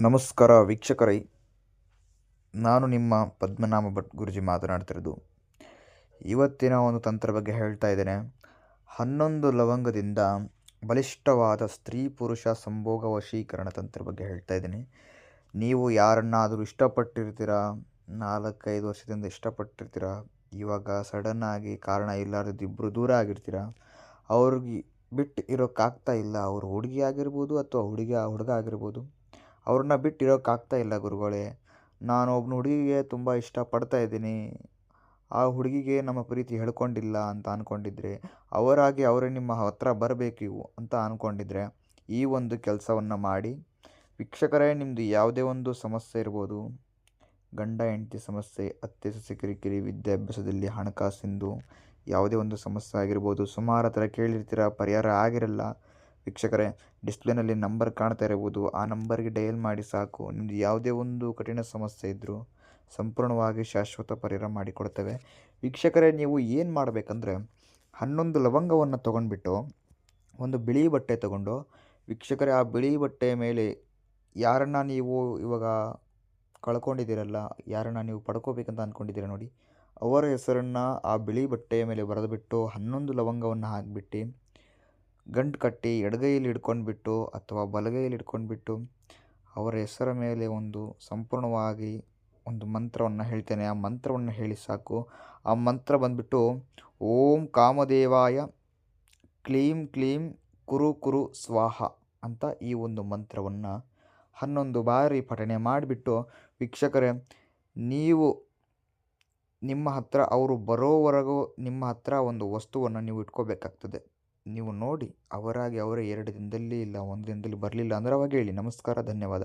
ನಮಸ್ಕಾರ ವೀಕ್ಷಕರೈ. ನಾನು ನಿಮ್ಮ ಪದ್ಮನಾಭ ಭಟ್ ಗುರುಜಿ ಮಾತನಾಡ್ತಿರೋದು. ಇವತ್ತಿನ ಒಂದು ತಂತ್ರ ಬಗ್ಗೆ ಹೇಳ್ತಾ ಇದ್ದೇನೆ. ಹನ್ನೊಂದು ಲವಂಗದಿಂದ ಬಲಿಷ್ಠವಾದ ಸ್ತ್ರೀ ಪುರುಷ ಸಂಭೋಗ ವಶೀಕರಣ ತಂತ್ರ ಬಗ್ಗೆ ಹೇಳ್ತಾ ಇದ್ದೀನಿ. ನೀವು ಯಾರನ್ನಾದರೂ ಇಷ್ಟಪಟ್ಟಿರ್ತೀರ? ನಾಲ್ಕೈದು ವರ್ಷದಿಂದ ಇಷ್ಟಪಟ್ಟಿರ್ತೀರ? ಇವಾಗ ಸಡನ್ನಾಗಿ ಕಾರಣ ಇಲ್ಲಾರದ ಇಬ್ಬರು ದೂರ ಆಗಿರ್ತೀರ? ಅವ್ರಿಗೆ ಬಿಟ್ಟು ಇರೋಕ್ಕಾಗ್ತಾ ಇಲ್ಲ. ಅವರು ಹುಡುಗಿ ಆಗಿರ್ಬೋದು ಅಥವಾ ಹುಡುಗಿ, ಹುಡುಗ ಆಗಿರ್ಬೋದು. ಅವ್ರನ್ನ ಬಿಟ್ಟಿರೋಕ್ಕಾಗ್ತಾ ಇಲ್ಲ ಗುರುಗಳೇ. ನಾನು ಒಬ್ಬನ ಹುಡುಗಿಗೆ ತುಂಬ ಇಷ್ಟಪಡ್ತಾ ಇದ್ದೀನಿ. ಆ ಹುಡುಗಿಗೆ ನಮ್ಮ ಪ್ರೀತಿ ಹೇಳ್ಕೊಂಡಿಲ್ಲ ಅಂತ ಅಂದ್ಕೊಂಡಿದ್ರೆ ಅವರಾಗಿ ಅವರೇ ನಿಮ್ಮ ಹತ್ರ ಬರಬೇಕು ಇವು ಅಂತ ಅಂದ್ಕೊಂಡಿದ್ರೆ ಈ ಒಂದು ಕೆಲಸವನ್ನು ಮಾಡಿ. ವೀಕ್ಷಕರೇ ನಿಮ್ಮದು ಯಾವುದೇ ಒಂದು ಸಮಸ್ಯೆ ಇರ್ಬೋದು. ಗಂಡ, ಹೆಂಡತಿ ಸಮಸ್ಯೆ, ಅತ್ತೆ, ಸೊಸೆ, ಕಿರಿಕಿರಿ, ವಿದ್ಯಾಭ್ಯಾಸದಲ್ಲಿ ಹಣಕಾಸಿಂದು ಯಾವುದೇ ಒಂದು ಸಮಸ್ಯೆ ಆಗಿರ್ಬೋದು. ಸುಮಾರು ಹತ್ರ ಕೇಳಿರ್ತೀರ, ಪರಿಹಾರ ಆಗಿರಲ್ಲ. ವೀಕ್ಷಕರೇ, ಡಿಸ್ಪ್ಲೇನಲ್ಲಿ ನಂಬರ್ ಕಾಣ್ತಾ ಇರಬಹುದು. ಆ ನಂಬರ್ಗೆ ಡಯಲ್ ಮಾಡಿ ಸಾಕು. ನಿಮ್ಮದು ಯಾವುದೇ ಒಂದು ಕಠಿಣ ಸಮಸ್ಯೆ ಇದ್ದರೂ ಸಂಪೂರ್ಣವಾಗಿ ಶಾಶ್ವತ ಪರಿಹಾರ ಮಾಡಿಕೊಡ್ತೇವೆ. ವೀಕ್ಷಕರೇ, ನೀವು ಏನು ಮಾಡಬೇಕಂದ್ರೆ, ಹನ್ನೊಂದು ಲವಂಗವನ್ನು ತೊಗೊಂಡ್ಬಿಟ್ಟು, ಒಂದು ಬಿಳಿ ಬಟ್ಟೆ ತಗೊಂಡು, ವೀಕ್ಷಕರೇ, ಆ ಬಿಳಿ ಬಟ್ಟೆಯ ಮೇಲೆ ಯಾರನ್ನು ನೀವು ಇವಾಗ ಕಳ್ಕೊಂಡಿದ್ದೀರಲ್ಲ, ಯಾರನ್ನು ನೀವು ಪಡ್ಕೋಬೇಕಂತ ಅಂದ್ಕೊಂಡಿದ್ದೀರ ನೋಡಿ, ಅವರ ಹೆಸರನ್ನು ಆ ಬಿಳಿ ಬಟ್ಟೆಯ ಮೇಲೆ ಬರೆದುಬಿಟ್ಟು ಹನ್ನೊಂದು ಲವಂಗವನ್ನು ಹಾಕಿಬಿಟ್ಟು ಗಂಟು ಕಟ್ಟಿ ಎಡಗೈಯಲ್ಲಿ ಹಿಡ್ಕೊಂಡ್ಬಿಟ್ಟು ಅಥವಾ ಬಲಗೈಯಲ್ಲಿ ಹಿಡ್ಕೊಂಡ್ಬಿಟ್ಟು ಅವರ ಹೆಸರ ಮೇಲೆ ಒಂದು ಸಂಪೂರ್ಣವಾಗಿ ಒಂದು ಮಂತ್ರವನ್ನು ಹೇಳ್ತೇನೆ. ಆ ಮಂತ್ರವನ್ನು ಹೇಳಿ ಸಾಕು. ಆ ಮಂತ್ರ ಬಂದ್ಬಿಟ್ಟು, ಓಂ ಕಾಮದೇವಾಯ ಕ್ಲೀಂ ಕ್ಲೀಂ ಕುರು ಕುರು ಸ್ವಾಹ ಅಂತ ಈ ಒಂದು ಮಂತ್ರವನ್ನು ಹನ್ನೊಂದು ಬಾರಿ ಪಠಣೆ ಮಾಡಿಬಿಟ್ಟು, ವೀಕ್ಷಕರೇ, ನೀವು ನಿಮ್ಮ ಹತ್ರ, ಅವರು ಬರೋವರೆಗೂ ನಿಮ್ಮ ಹತ್ರ ಒಂದು ವಸ್ತುವನ್ನು ನೀವು ಇಟ್ಕೋಬೇಕಾಗ್ತದೆ. ನೀವು ನೋಡಿ ಅವರಾಗಿ ಅವರೇ ಎರಡು ದಿನದಲ್ಲಿ ಇಲ್ಲ, ಒಂದು ದಿನದಲ್ಲಿ ಬರಲಿಲ್ಲ ಅಂದರೆ ಅವಾಗ ಹೇಳಿ. ನಮಸ್ಕಾರ, ಧನ್ಯವಾದ.